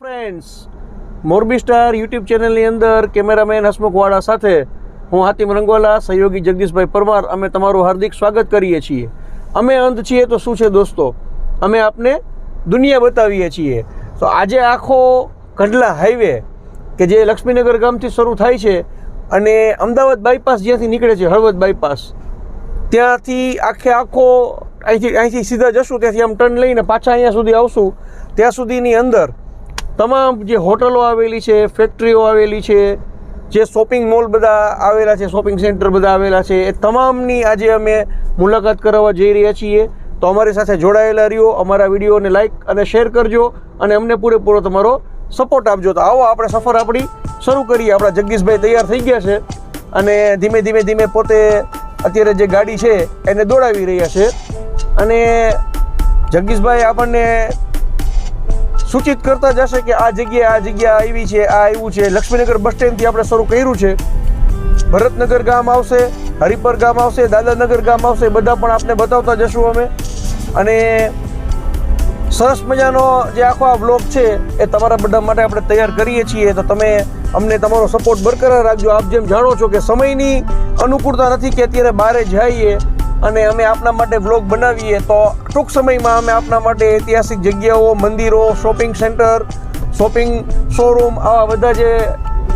Friends Morbi star YouTube ચેનલની અંદર cameraman હસમુખવાળા સાથે હું હાતિમ રંગવાલા, સહયોગી જગદીશભાઈ પરમાર, અમે તમારું હાર્દિક સ્વાગત કરીએ છીએ. અમે અંત છીએ તો શું છે દોસ્તો? અમે આપને દુનિયા બતાવીએ છીએ. તો આજે આખો કંડલા હાઈવે કે જે લક્ષ્મીનગર ગામથી શરૂ થાય છે અને અમદાવાદ બાયપાસ જ્યાંથી નીકળે છે, હળવદ બાયપાસ ત્યાંથી આખે આખો અહીંથી અહીંથી સીધા જશું, ત્યાંથી આમ ટર્ન લઈને પાછા અહીંયા સુધી આવશું. ત્યાં સુધીની અંદર તમામ જે હોટલો આવેલી છે ફેક્ટરીઓ આવેલી છે, જે શોપિંગ મોલ બધા આવેલા છે શોપિંગ સેન્ટર બધા આવેલા છે, એ તમામની આજે અમે મુલાકાત કરાવવા જઈ રહ્યા છીએ. તો અમારી સાથે જોડાયેલા રહ્યો, અમારા વિડીયોને લાઇક અને શેર કરજો અને અમને પૂરેપૂરો તમારો સપોર્ટ આપજો. તો આવો આપણે સફર આપણી શરૂ કરીએ. આપણા જગદીશભાઈ તૈયાર થઈ ગયા છે અને ધીમે ધીમે ધીમે પોતે અત્યારે જે ગાડી છે એને દોડાવી રહ્યા છે. અને જગદીશભાઈ આપણને સૂચિત કરતા જશે કે આ જગ્યાએ આ જગ્યા આવી છે, આ આવ્યું છે. લક્ષ્મીનગર બસ સ્ટેન્ડથી આપણે શરૂ કર્યું છે. ભરતનગર ગામ આવશે, હરિપર ગામ આવશે દાદાનગર ગામ આવશે, બધા પણ આપને બતાવતા જશું અમે. અને સરસ મજાનો જે આખો આ બ્લોગ છે, એ તમારા બધા માટે આપણે તૈયાર કરીએ છીએ. તો તમે અમને તમારો સપોર્ટ બરકરાર રાખજો. આપ જેમ જાણો છો કે સમયની અનુકૂળતા નથી કે અત્યારે બહારે જઈએ. અને અમે આપના માટે બ્લોગ બનાવીએ, તો ટૂંક સમયમાં અમે આપના માટે ઐતિહાસિક જગ્યાઓ, મંદિરો શોપિંગ સેન્ટર શોપિંગ શોરૂમ આવા બધા જે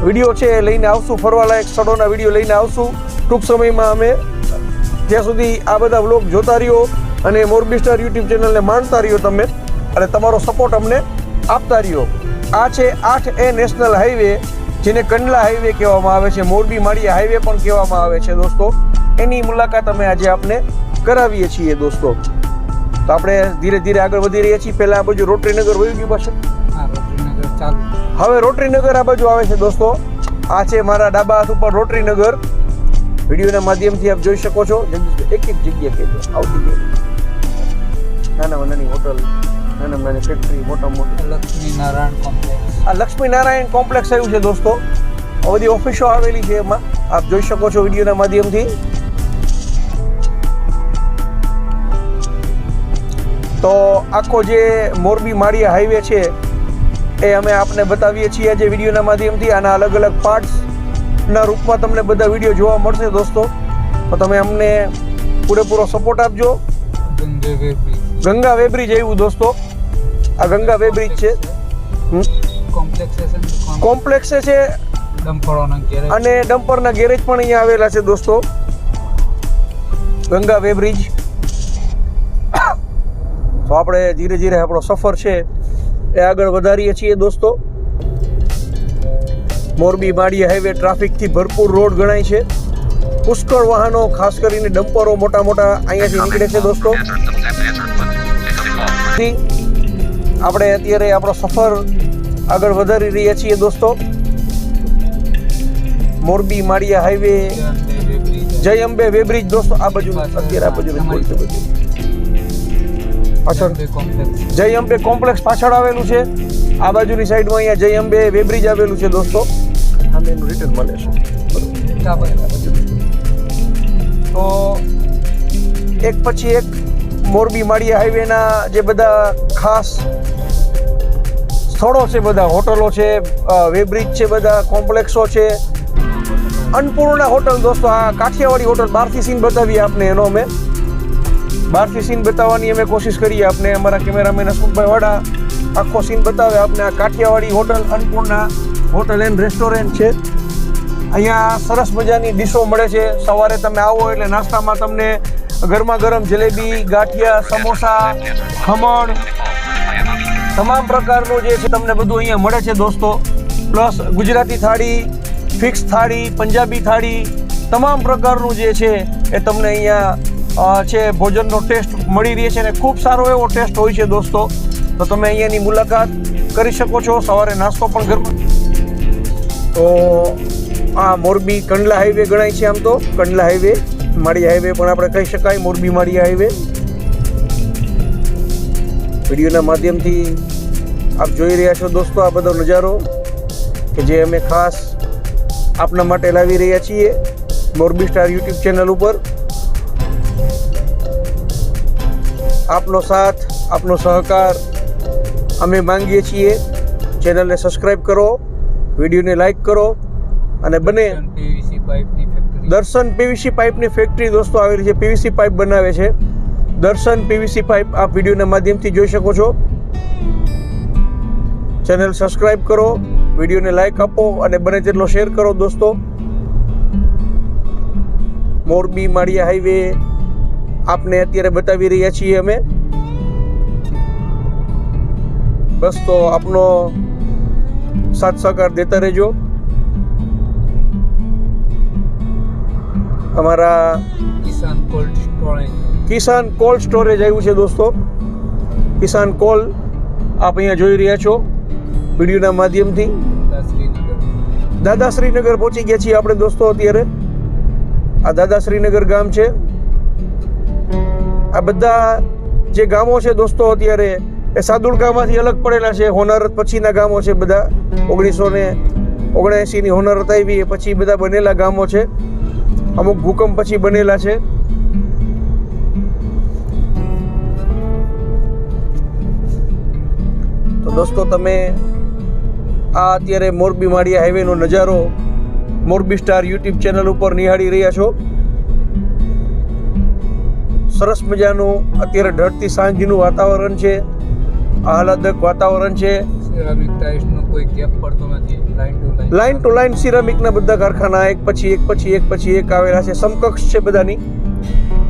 વીડિયો છે એ લઈને આવશું, ફરવાલાયક સ્થળોના વીડિયો લઈને આવશું. ટૂંક સમયમાં અમે જ્યાં સુધી આ બધા બ્લોગ જોતા રહ્યો અને મોરબી સ્ટાર યુટ્યુબ ચેનલને માણતા રહ્યો તમે અને તમારો સપોર્ટ અમને આપતા રહ્યો. આ છે આઠ એ નેશનલ હાઈવે જેને કંડલા હાઈવે કહેવામાં આવે છે. મોરબી માળિયા હાઈવે પણ કહેવામાં આવે છે દોસ્તો. એની મુલાકાત અમે આજે આપને કરાવીએ છીએ દોસ્તો. તો આપણે ધીરે ધીરે આગળ વધી રહ્યા છીએ. પહેલાં આ બાજુ રોટરીનગર વયું ગયું ચાલુ. હવે રોટરીનગર આ બાજુ આવે છે દોસ્તો. આ છે મારા ડાબા હાથ ઉપર રોટરીનગર. વિડીયોના માધ્યમથી આપ જોઈ શકો છો. એક એક જગ્યા કહેજો આવતી જગ્યા નાનામાં નાની હોટલ નાનામાં નાની ફેક્ટરી મોટા મોટી. લક્ષ્મી નારાયણ કોમ્પ્લેક્સ આ લક્ષ્મી નારાયણ કોમ્પ્લેક્સ આવ્યું છે દોસ્તો. આ બધી ઓફિસો આવેલી છે એમાં. આપ જોઈ શકો છો વિડીયોના માધ્યમથી. તો આખો જે મોરબી માળિયા હાઈવે છે એ અમે આપને બતાવીએ છીએ આજે વિડીયોના માધ્યમથી આના અલગ અલગ પાર્ટ્સના રૂપમાં તમને બધા વીડિયો જોવા મળશે દોસ્તો. તો તમે અમને પૂરેપૂરો સપોર્ટ આપજો. ગંગા વેબ્રિજ એવું દોસ્તો. આ ગંગા વેબ્રિજ છે. કોમ્પ્લેક્સ છે અને ડમ્પરના ગેરેજ પણ અહીંયા આવેલા છે દોસ્તો. ગંગા વેબ્રિજ. તો આપણે ધીરે ધીરે આપણો સફર છે એ આગળ વધારીએ છીએ દોસ્તો. મોરબી માળિયા હાઈવે ટ્રાફિકથી ભરપૂર રોડ ગણાય છે. પુષ્કળ વાહનો, ખાસ કરીને ડમ્પરો મોટા મોટા અહીંયાથી નીકળે છે દોસ્તો. આપણે અત્યારે આપણો સફર આગળ વધારી રહ્યા છીએ દોસ્તો. મોરબી માળિયા હાઈવે જય અંબે વેબ્રિજ દોસ્તો. આ બાજુ અત્યારે આ બાજુ બધું. પાછળ. જય અંબે કોમ્પ્લેક્સ પાછળ આવેલું છે. આ બાજુની સાઈડમાં અહીંયા જય અંબે વેબ્રિજ આવેલું છે દોસ્તો. આમે એનું રિટેલ મળે છે. તો એક પછી એક મોરબી માળિયા હાઈવેના જે બધા ખાસ સ્થળો છે બધા હોટલો છે વેબ્રિજ છે બધા કોમ્પ્લેક્સો છે. અન્નપૂર્ણા હોટલ દોસ્તો આ કાઠિયાવાડી હોટલ બહારથી સીન બતાવીએ આપને એનો અમે. બહારથી સીન બતાવવાની અમે કોશિશ કરીએ. આપને અમારા કેમેરામેન હસમુખભાઈ વાડા આખો સીન બતાવે. આપને આ Kathiyawadi hotel Annapurna hotel and restaurant છે. અહીંયા સરસ મજાની ડીશો મળે છે. સવારે તમે આવો એટલે નાસ્તામાં તમને ગરમા ગરમ જલેબી, ગાંઠિયા, સમોસા, ખમણ તમામ પ્રકારનું જે છે તમને બધું અહીંયા મળે છે દોસ્તો. પ્લસ ગુજરાતી થાળી, ફિક્સ થાળી, પંજાબી થાળી, તમામ પ્રકારનું જે છે એ તમને અહીંયા છે ભોજનનો ટેસ્ટ મળી રહે છે અને ખૂબ સારો એવો ટેસ્ટ હોય છે દોસ્તો. તો તમે અહીંયાની મુલાકાત કરી શકો છો. સવારે નાસ્તો પણ ઘરમાં. તો આ મોરબી કંડલા હાઈવે ગણાય છે આમ તો. કંડલા હાઈવે, માળી હાઈવે પણ આપણે કહી શકાય, મોરબી માળી હાઈવે. વિડીયોના માધ્યમથી આપ જોઈ રહ્યા છો દોસ્તો આ બધો નજારો કે જે અમે ખાસ આપના માટે લાવી રહ્યા છીએ મોરબી સ્ટાર યુટ્યુબ ચેનલ ઉપર. આપનો સાથ આપનો સહકાર અમે માંગીએ છીએ. ચેનલને સબસ્ક્રાઈબ કરો વિડીયોને લાઈક કરો અને બને દર્શન પીવીસી પાઇપની ફેક્ટરી. દોસ્તો આવેલી છે. પીવીસી પાઇપ બનાવે છે. દર્શન પીવીસી પાઇપ આપ વિડીયોના માધ્યમથી જોઈ શકો છો. ચેનલ સબસ્ક્રાઈબ કરો વિડીયોને લાઈક આપો અને બને તેટલો શેર કરો દોસ્તો. મોરબી માળિયા હાઈવે આપને અત્યારે બતાવી રહ્યા છીએ અમે. બસ તો આપનો સાથ સહકાર દેતા રહેજો. અમારા Kisan cold storage. Kisan cold storage આવ્યું છે દોસ્તો. કિસાન કોલ આપ અહીંયા જોઈ રહ્યા છો વિડીયોના માધ્યમથી. દાદા શ્રીનગર પહોંચી ગયા છીએ આપણે દોસ્તો અત્યારે. આ દાદા શ્રીનગર ગામ છે. આ બધા જે ગામો છે દોસ્તો અત્યારે એ સાદુડકામાંથી અલગ પડેલા છે. હોનારત પછીના ગામો છે બધા. ઓગણીસો ને ઓગણએંસીની હોનારત આવી એ પછી બધા બનેલા ગામો છે. અમુક ભૂકંપ પછી બનેલા છે. તો દોસ્તો તમે આ અત્યારે મોરબી માળિયા હાઈવેનો નજારો મોરબી સ્ટાર યુટ્યુબ ચેનલ ઉપર નિહાળી રહ્યા છો. સરસ મજાનું અત્યારે ઢળતી સાંજનું વાતાવરણ છે આહલાદક વાતાવરણ છે. લાઈન ટુ લાઈન લાઈન સિરામિકના બધા કારખાના એક પછી એક પછી એક પછી એક આવેલા છે સમકક્ષ છે બધાની.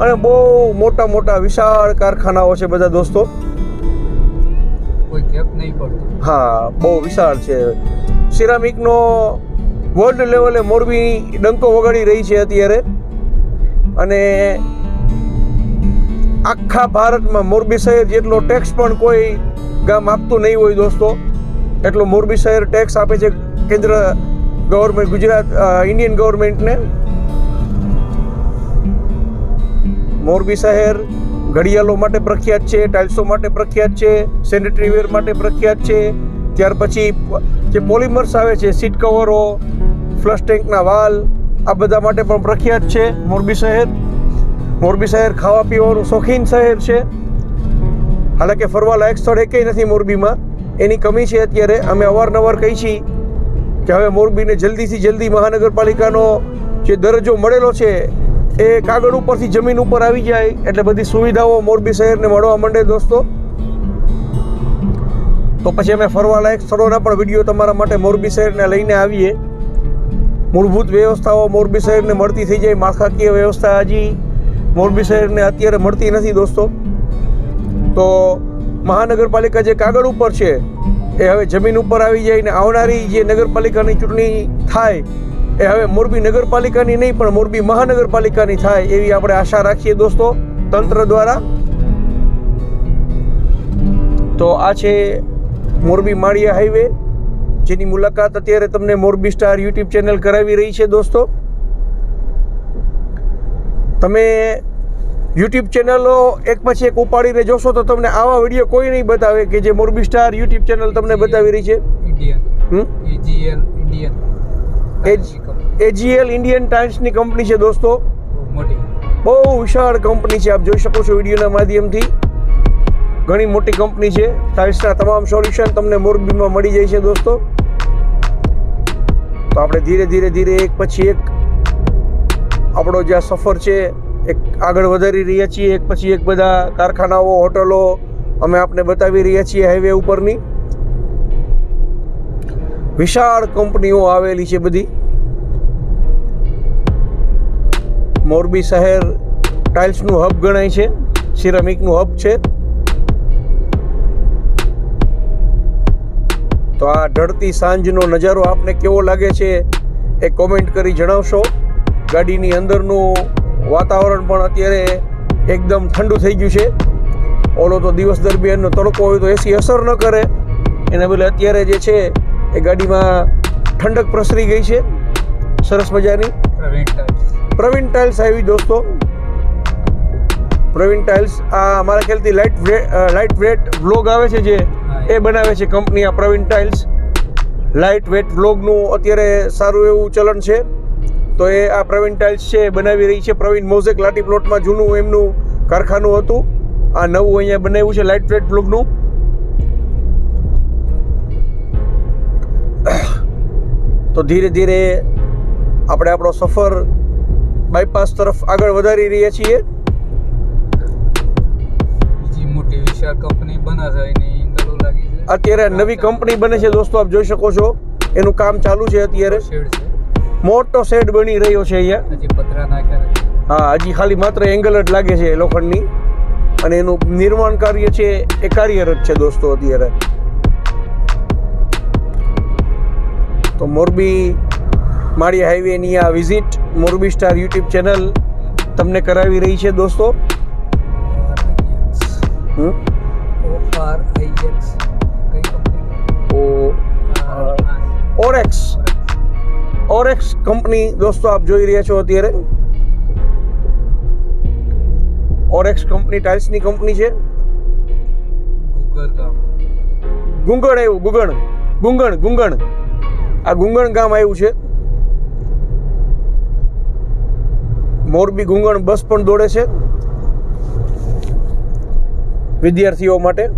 અને બહુ મોટા મોટા વિશાળ કારખાનાઓ છે બધા દોસ્તો. હા બહુ વિશાળ છે. સિરામિકનો વર્લ્ડ લેવલે મોરબી ડંકો વગાડી રહી છે અત્યારે. અને આખા ભારતમાં મોરબી શહેર જેટલો ટેક્સ પણ કોઈ ગામ આપતું નહીં હોય દોસ્તો, એટલો મોરબી શહેર ટેક્સ આપે છે કેન્દ્ર ગવર્મેન્ટ ગુજરાત ઇન્ડિયન ગવર્મેન્ટને મોરબી શહેર ઘડિયાળો માટે પ્રખ્યાત છે ટાઇલ્સો માટે પ્રખ્યાત છે સેનેટરી વેર માટે પ્રખ્યાત છે, ત્યાર પછી જે પોલિમર્સ આવે છે, સીટ કવરો ફ્લશ ટેન્કના વાલ, આ બધા માટે પણ પ્રખ્યાત છે મોરબી શહેર. મોરબી શહેર ખાવા પીવાનું શોખીન શહેર છે. હાલાકે ફરવા લાયક સ્થળ એકેય નથી મોરબીમાં. એની કમી છે અત્યારે. અમે અવારનવાર કહી છીએ કે હવે મોરબીને જલ્દીથી જલ્દી મહાનગરપાલિકાનો જે દરજ્જો મળેલો છે એ કાગળ ઉપરથી જમીન ઉપર આવી જાય એટલે બધી સુવિધાઓ મોરબી શહેરને મળવા માંડે દોસ્તો. તો પછી અમે ફરવા લાયક સ્થળોના પણ વીડિયો તમારા માટે મોરબી શહેરને લઈને આવીએ. મૂળભૂત વ્યવસ્થાઓ મોરબી શહેરને મળતી થઈ જાય. માળખાકીય વ્યવસ્થા હજી મોરબી શહેરને અત્યારે મળતી નથી દોસ્તો. તો મહાનગરપાલિકા જે કાગળ ઉપર છે, એ હવે જમીન ઉપર આવી જાય ને આવનારી જે નગરપાલિકાની ચૂંટણી થાય, એ હવે મોરબી નગરપાલિકાની નહીં, પણ મોરબી મહાનગરપાલિકાની થાય એવી આપણે આશા રાખીએ દોસ્તો, તંત્ર દ્વારા. તો આ છે મોરબી માળિયા હાઈવે, જેની મુલાકાત અત્યારે તમને મોરબી સ્ટાર યુટ્યુબ ચેનલ કરાવી રહી છે દોસ્તો. તમે યુટ્યુબ ચેનલો એક પછી એક ઉપાડીને જોશો તો તમને આવા વીડિયો કોઈ નહીં બતાવે કે જે મોરબી સ્ટાર યુટ્યુબ ચેનલ તમને બતાવી રહી છે. એજીએલ ઇન્ડિયન ટાઇમ્સની કંપની છે દોસ્તો. બહુ વિશાળ કંપની છે આપ જોઈ શકો છો વિડીયોના માધ્યમથી. ઘણી મોટી કંપની છે. ટાઇલ્સના તમામ સોલ્યુશન તમને મોરબીમાં મળી જાય છે દોસ્તો. તો આપણે ધીરે ધીરે ધીરે એક પછી એક આપણો જે સફર છે, એક આગળ વધારી રહ્યા છીએ, એક પછી એક બધા કારખાનાઓ, હોટલો અમે આપને બતાવી રહ્યા છીએ હાઈવે ઉપરની. વિશાળ કંપનીઓ આવેલી છે બધી. મોરબી શહેર ટાઇલ્સનું હબ ગણાય છે, સિરામિકનું હબ છે. તો આ ઢળતી સાંજનો નજારો આપને કેવો લાગે છે એ કોમેન્ટ કરી જણાવશો. ગાડીની અંદરનું વાતાવરણ પણ અત્યારે એકદમ ઠંડુ થઈ ગયું છે. ઓલો તો દિવસ દરમિયાનનો તડકો હોય તો એસી અસર ન કરે. એના બદલે અત્યારે જે છે એ ગાડીમાં ઠંડક પ્રસરી ગઈ છે. સરસ મજાની. પ્રવીણ ટાઇલ્સ. આવી દોસ્તો. પ્રવીણ ટાઇલ્સ આ મારા ખ્યાલથી લાઇટ લાઇટ વેટ વ્લોગ આવે છે જે એ બનાવે છે કંપની આ પ્રવીણ ટાઇલ્સ. લાઇટ વેટ વ્લોગનું અત્યારે સારું એવું ચલણ છે. તો એ આ પ્રવીણ ટાઇલ્સ છે એ બનાવી રહી છે. પ્રવીણ મોઝેક લાટી પ્લોટમાં જૂનું એમનું કારખાનું હતું. આ નવું અહીંયા બનાવ્યું છે લાઇટ વેટ વ્લોગનું તો ધીરે ધીરે આપણે આપણો સફર બાયપાસ તરફ આગળ વધારી રહ્યા છીએ. મોટી વિશાળ કંપની બને છે એની લાગી છે. અત્યારે નવી કંપની બને છે દોસ્તો આપ જોઈ શકો છો. એનું કામ ચાલુ છે અત્યારે. મોટો શેડ બની રહ્યો છે અહીંયા. હા હજી ખાલી માત્ર એંગલ જ લાગે છે લોખંડની. અને એનું નિર્માણ કાર્ય છે એ કાર્યરત છે દોસ્તો અત્યારે. તો મોરબી માળિયા હાઈવેની આ visit Morbi star YouTube channel તમને કરાવી રહી છે દોસ્તો. હમ? ઓરેક્સ કંપની દોસ્તો આપ જોઈ રહ્યા છો અત્યારે. ઓરેક્સ કંપની ટાઇલ્સની કંપની છે. ગુંગણ આવ્યું ગુગણ. ગુંગણ ગુંગણ. આ ગુંગણ ગામ આવ્યું છે. મોરબી ગુંગણ બસ પણ દોડે છે. વિદ્યાર્થીઓ માટે.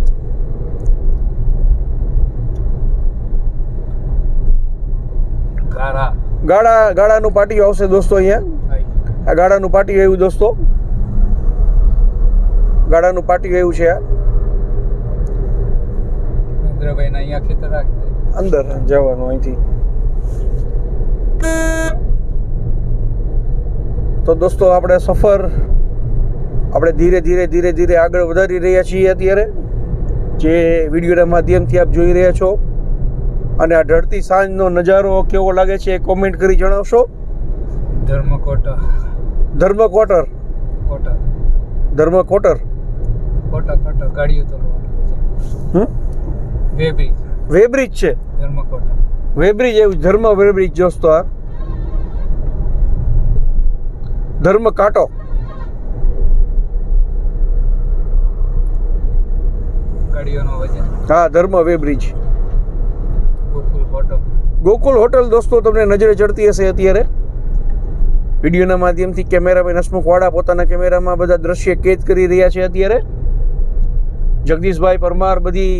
ગાળા ગાળાનું પાટિયું આવશે દોસ્તો અહીંયા. આ ગાળાનું પાટિયું આવ્યું દોસ્તો. ગાળાનું પાટિયું આવ્યું છે અંદર જવાનું અહીંથી. તો દોસ્તો આપણે સફર આપણે ધીરે ધીરે ધીરે ધીરે આગળ વધારી રહ્યા છીએ અત્યારે. જે વિડીયોના માધ્યમથી આપ જોઈ રહ્યા છો. અને આ ઢળતી સાંજનો નજારો કેવો લાગે છે એ કોમેન્ટ કરી જણાવશો? ધર્મ કોટર. ધર્મ કોટર કોટર. ધર્મ કોટર કોટર કોટર ગાડીઓ તો હમ? વેબ્રિજ. વેબ્રિજ છે? ધર્મ કોટર વેબ્રિજ એવું ધર્મ વેબ્રિજ જોસ્તો આ. ધર્મ કાંટો ગાડીઓનો વજન હા ધર્મ વેબ્રિજ. ગોકુલ હોટલ દોસ્તો તમને નજરે ચડતી હશે અત્યારે. વિડીયોના માધ્યમથી કેમેરામેન હસમુખ વાળા પોતાના કેમેરામાં બધા દ્રશ્ય કેદ કરી રહ્યા છે અત્યારે. જગદીશભાઈ પરમાર બધી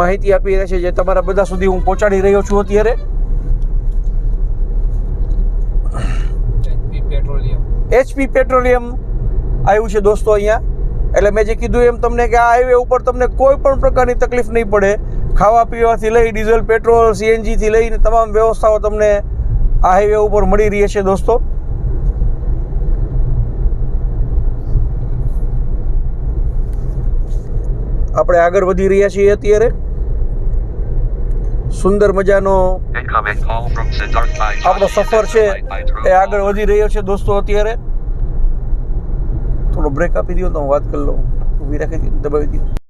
માહિતી આપી રહ્યા છે જે તમારા બધા સુધી હું પહોંચાડી રહ્યો છું અત્યારે. HP petroleum. આવ્યું છે દોસ્તો અહીંયા. એટલે મેં જે કીધું એમ તમને કે આ હાઈવે ઉપર તમને કોઈ પણ પ્રકારની તકલીફ નહીં પડે. ખાવા પીવાથી લઈ, ડીઝલ, પેટ્રોલ, સીએનજીથી લઈને તમામ વ્યવસ્થાઓ તમને આ હાઈવે ઉપર મળી રહી છે દોસ્તો. આપણે આગળ વધી રહ્યા છીએ અત્યારે. સુંદર મજાનો. આપણો સફર છે એ આગળ વધી રહ્યો છે દોસ્તો અત્યારે. થોડો બ્રેક આપી દો તો હું વાત કરી લઉં. ઊભી રાખી દબાવી દો